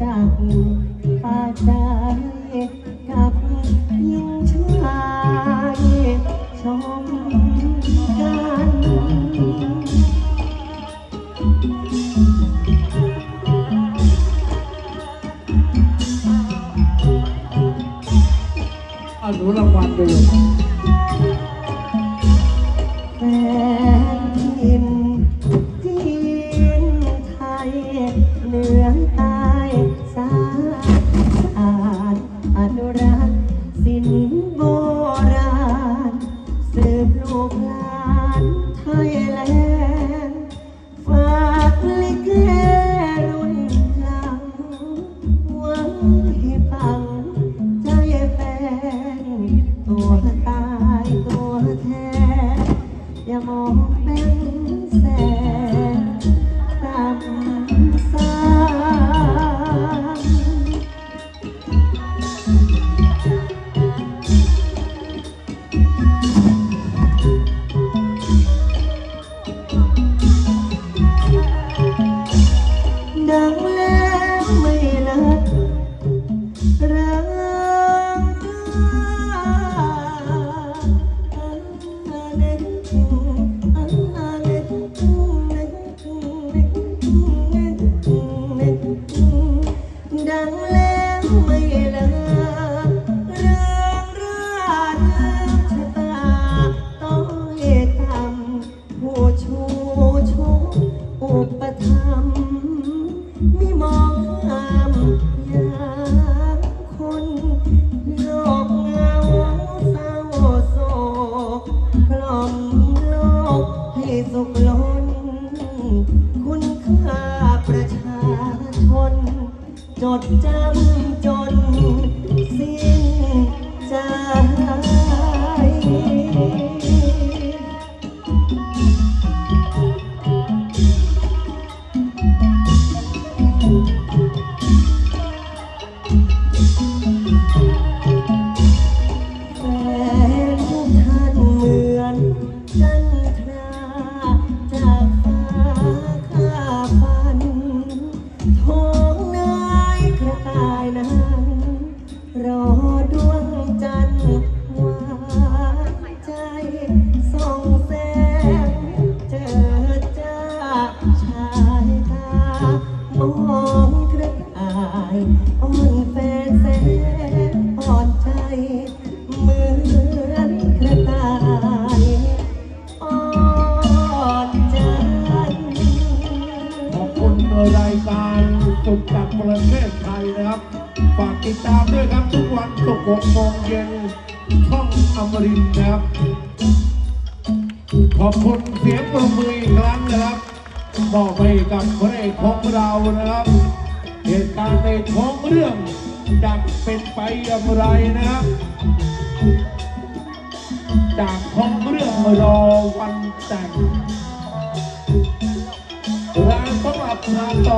ฝากใจกับหญิงชายชมกันเอาหนูรางวัลดูแฟนทิน แลนด์ฝากลิเกรุ่นหลังไว้ให้ฟังใจแฟนตัวตายตัวแทนอย่ามองเป็นแสนต่ำสามดั ไม่ละรักดังแล้วไม่ละรักราชะตา สุขล้น คุณค่าประชาชน จดจำ ประเทศไทยนะครับ ฝากติดตามด้วยครับ ทุกวันศุกหกโมงเย็นช่องอมรินนะครับ ขอบคุณเสียงประมืออีกครั้งนะครับมอบให้กับพระเอกของเรานะครับ เหตุการณ์ในท้องเรื่องจะเป็นไปอย่างไรนะครับจากท้องเรื่องรอวันแต่งและสำหรับงานต่อ